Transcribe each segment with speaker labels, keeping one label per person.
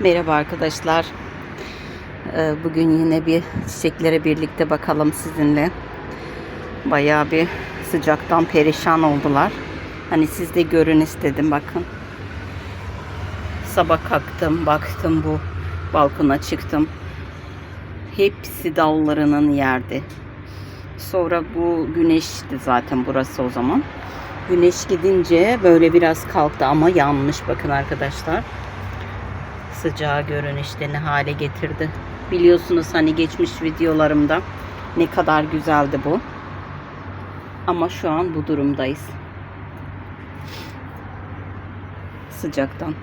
Speaker 1: Merhaba arkadaşlar. Ee, Bugün yine bir çiçeklere birlikte bakalım sizinle. Bayağı bir sıcaktan perişan oldular. Hani siz de görün istedim bakın. Sabah kalktım, baktım bu balkona çıktım. Hepsi dallarının yerde. Sonra bu güneşti zaten burası o zaman. Güneş gidince böyle biraz kalktı ama yanmış bakın arkadaşlar sıcağı görün işte ne hale getirdi. Biliyorsunuz hani geçmiş videolarımda ne kadar güzeldi bu. Ama şu an bu durumdayız. Sıcaktan.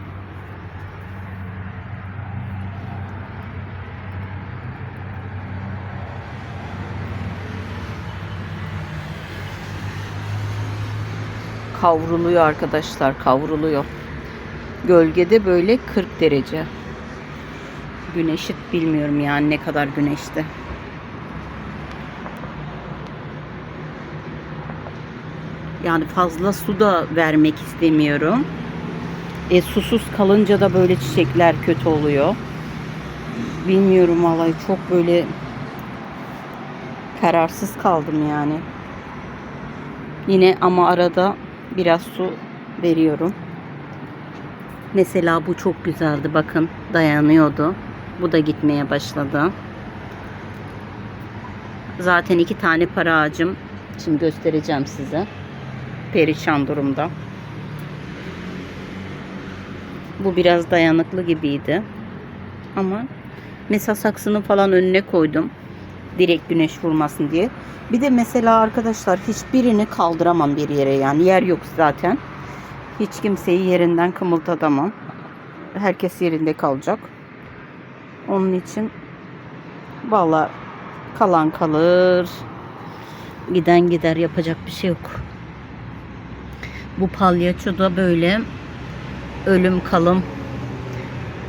Speaker 1: Kavruluyor arkadaşlar, kavruluyor. Gölgede böyle 40 derece. Güneşi bilmiyorum yani ne kadar güneşte. Yani fazla su da vermek istemiyorum. E, susuz kalınca da böyle çiçekler kötü oluyor. Bilmiyorum vallahi çok böyle kararsız kaldım yani. Yine ama arada biraz su veriyorum. Mesela bu çok güzeldi. Bakın dayanıyordu. Bu da gitmeye başladı. Zaten iki tane para ağacım. Şimdi göstereceğim size. Perişan durumda. Bu biraz dayanıklı gibiydi. Ama mesela saksının falan önüne koydum. Direkt güneş vurmasın diye. Bir de mesela arkadaşlar hiçbirini kaldıramam bir yere yani. Yer yok zaten. Hiç kimseyi yerinden kımıldatamam. Herkes yerinde kalacak. Onun için valla kalan kalır. Giden gider yapacak bir şey yok. Bu palyaço da böyle ölüm kalım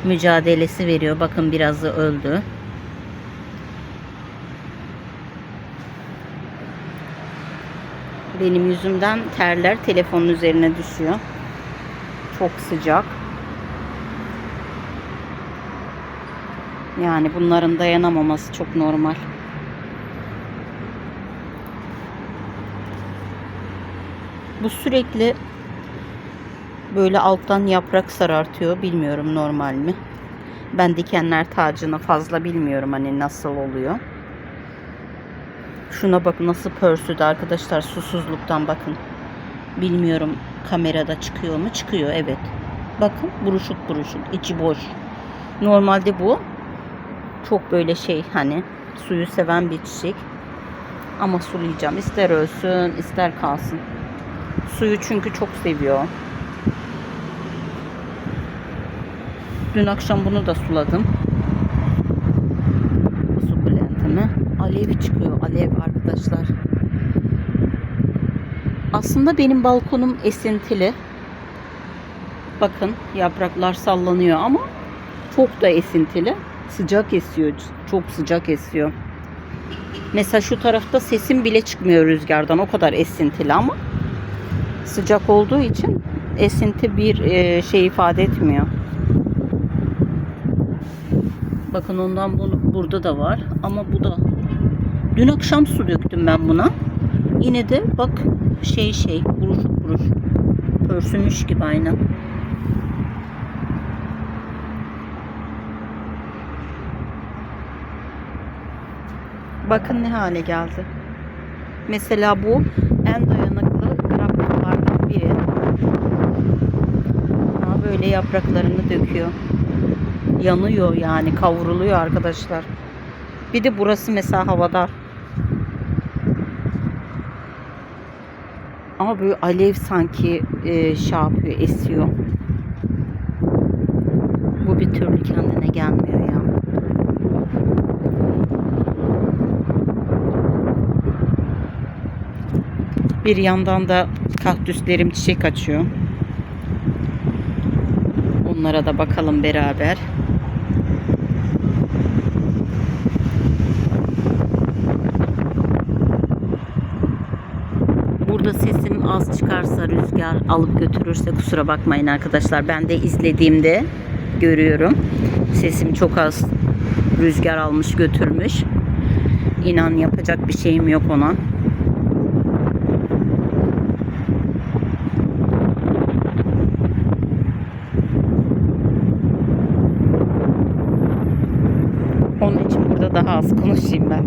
Speaker 1: mücadelesi veriyor. Bakın birazı öldü. Benim yüzümden terler telefonun üzerine düşüyor. Çok sıcak. Yani bunların dayanamaması çok normal. Bu sürekli böyle alttan yaprak sarartıyor. Bilmiyorum normal mi? Ben dikenler tacını fazla bilmiyorum hani nasıl oluyor. Şuna bak nasıl pörsüdü arkadaşlar susuzluktan bakın. Bilmiyorum kamerada çıkıyor mu? Çıkıyor evet. Bakın buruşuk buruşuk içi boş. Normalde bu çok böyle şey hani suyu seven bir çiçek. Ama sulayacağım. İster ölsün ister kalsın. Suyu çünkü çok seviyor. Dün akşam bunu da suladım. Bu sukulentimi. Alev çıkıyor. Alev arkadaşlar. Aslında benim balkonum esintili. Bakın yapraklar sallanıyor ama çok da esintili. Sıcak esiyor. Çok sıcak esiyor. Mesela şu tarafta sesim bile çıkmıyor rüzgardan. O kadar esintili ama sıcak olduğu için esinti bir e, şey ifade etmiyor. Bakın ondan bunu burada da var ama bu da dün akşam su döktüm ben buna. Yine de bak şey şey buruşuk buruşuk pörsümüş gibi aynen. Bakın ne hale geldi. Mesela bu en dayanıklı graptolardan biri. Ama böyle yapraklarını döküyor. Yanıyor yani kavruluyor arkadaşlar. Bir de burası mesela havadar. Ama böyle alev sanki e, şey yapıyor, esiyor. Bu bir türlü kendine gelmiyor ya. Bir yandan da kaktüslerim çiçek açıyor. Onlara da bakalım beraber. Burada sesim az çıkarsa rüzgar alıp götürürse kusura bakmayın arkadaşlar. Ben de izlediğimde görüyorum. Sesim çok az rüzgar almış götürmüş. İnan yapacak bir şeyim yok ona. Onun için burada daha az konuşayım ben.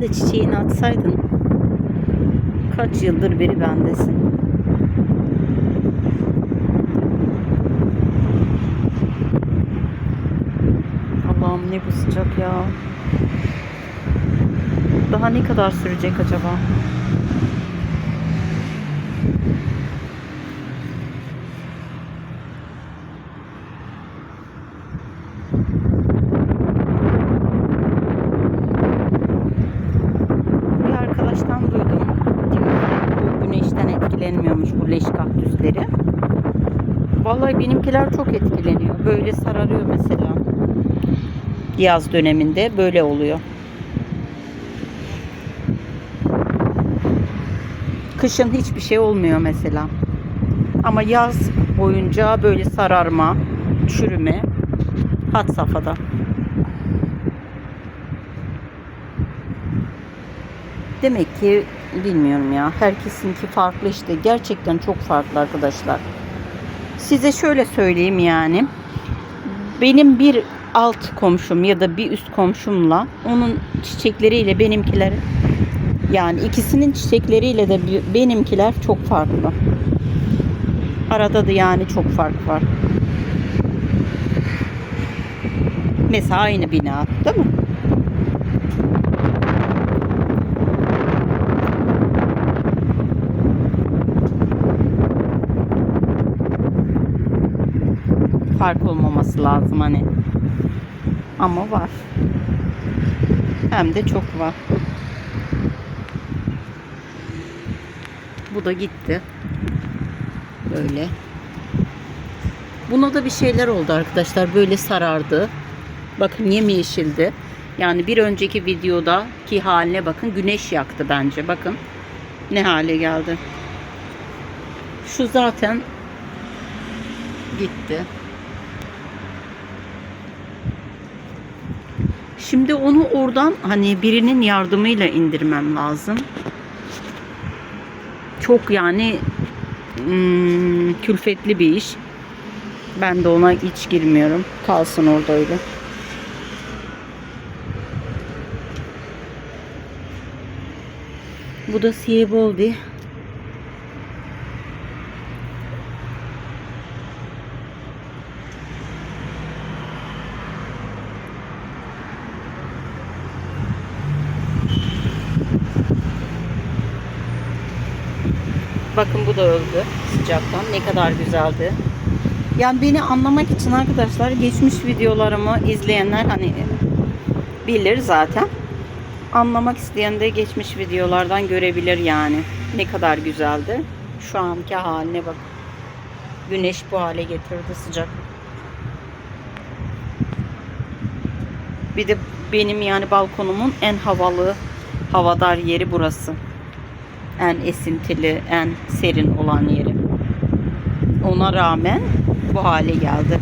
Speaker 1: De çiçeğini atsaydın. Kaç yıldır beri bendesin. Allah'ım ne bu sıcak ya. Daha ne kadar sürecek acaba? Bir arkadaştan duydum. Diyor ki bu güneşten etkilenmiyormuş bu leş kaktüsleri. Vallahi benimkiler çok etkileniyor. Böyle sararıyor mesela. Yaz döneminde böyle oluyor. Kışın hiçbir şey olmuyor mesela. Ama yaz boyunca böyle sararma, çürüme had safhada. Demek ki bilmiyorum ya. Herkesinki farklı işte. Gerçekten çok farklı arkadaşlar. Size şöyle söyleyeyim yani. Benim bir alt komşum ya da bir üst komşumla onun çiçekleriyle benimkiler yani ikisinin çiçekleriyle de benimkiler çok farklı. Arada da yani çok fark var. Mesela aynı bina değil mi? Fark olmaması lazım hani. Ama var. Hem de çok var. Bu da gitti. Böyle. Buna da bir şeyler oldu arkadaşlar. Böyle sarardı. Bakın yemyeşildi. Yani bir önceki videodaki haline bakın. Güneş yaktı bence. Bakın ne hale geldi. Şu zaten gitti. Şimdi onu oradan hani birinin yardımıyla indirmem lazım. Çok yani hmm, külfetli bir iş. Ben de ona hiç girmiyorum. Kalsın orada öyle. Bu da Sieboldie. Bakın bu da öldü sıcaktan. Ne kadar güzeldi. Yani beni anlamak için arkadaşlar geçmiş videolarımı izleyenler hani bilir zaten. Anlamak isteyen de geçmiş videolardan görebilir yani. Ne kadar güzeldi. Şu anki haline bak. Güneş bu hale getirdi sıcak. Bir de benim yani balkonumun en havalı, havadar yeri burası. En esintili, en serin olan yeri. Ona rağmen bu hale geldi.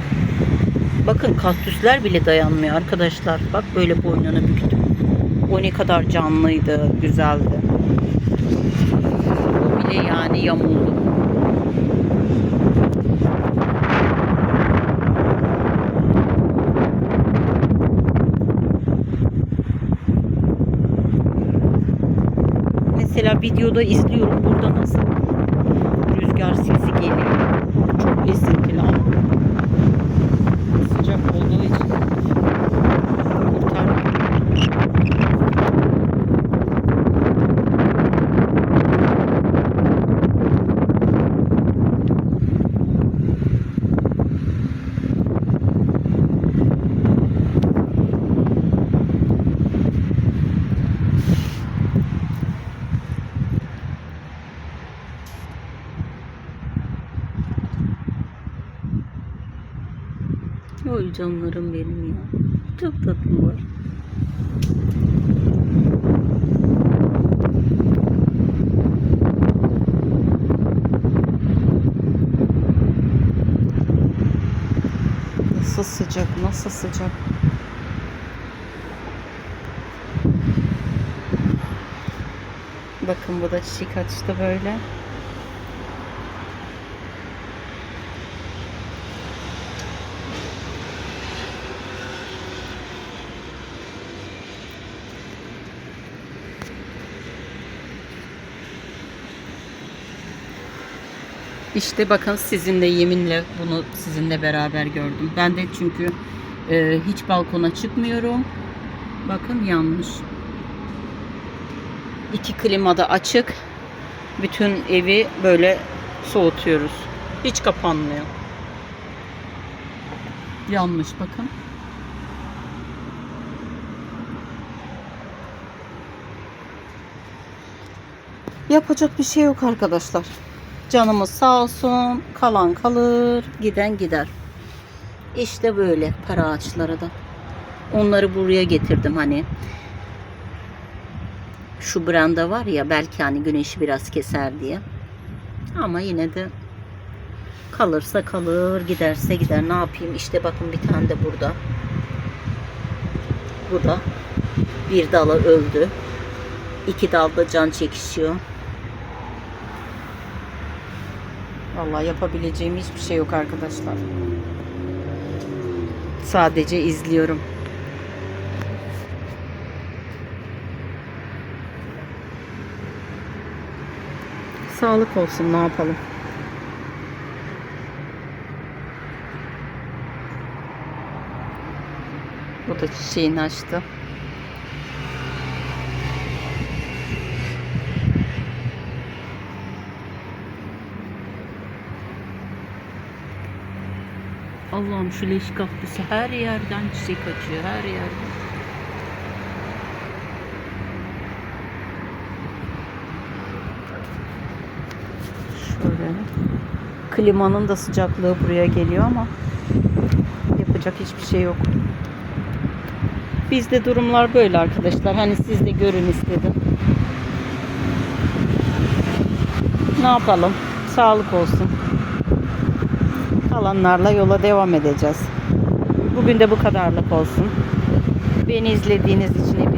Speaker 1: Bakın kaktüsler bile dayanmıyor arkadaşlar. Bak böyle boynunu büktü. O ne kadar canlıydı, güzeldi. Bu bile yani yamuldu. Mesela videoda izliyorum burada nasıl rüzgar sesi geliyor. Çok esintili ama sıcak olduğu için canlarım benim ya. Çok tatlı tatlılar. Nasıl sıcak, nasıl sıcak. Bakın bu da çiçek açtı böyle. İşte bakın sizinle yeminle bunu sizinle beraber gördüm. Ben de çünkü e, hiç balkona çıkmıyorum. Bakın yanmış. İki klima da açık. Bütün evi böyle soğutuyoruz. Hiç kapanmıyor. Yanmış bakın. Yapacak bir şey yok arkadaşlar. Canımız sağ olsun. Kalan kalır, giden gider. İşte böyle para ağaçları da. Onları buraya getirdim hani. Şu branda var ya belki hani güneşi biraz keser diye. Ama yine de kalırsa kalır, giderse gider. Ne yapayım? İşte bakın bir tane de burada. Bu da bir dalı öldü. İki dalda can çekişiyor. Vallahi yapabileceğim hiçbir şey yok arkadaşlar. Sadece izliyorum. Sağlık olsun ne yapalım. Bu da çiçeğini açtı. Allah'ım şu leş kaktüsü her yerden çiçek açıyor her yerden. Şöyle. Klimanın da sıcaklığı buraya geliyor ama yapacak hiçbir şey yok. Bizde durumlar böyle arkadaşlar. Hani siz de görün istedim. Ne yapalım? Sağlık olsun. Kalanlarla yola devam edeceğiz. Bugün de bu kadarlık olsun. Beni izlediğiniz için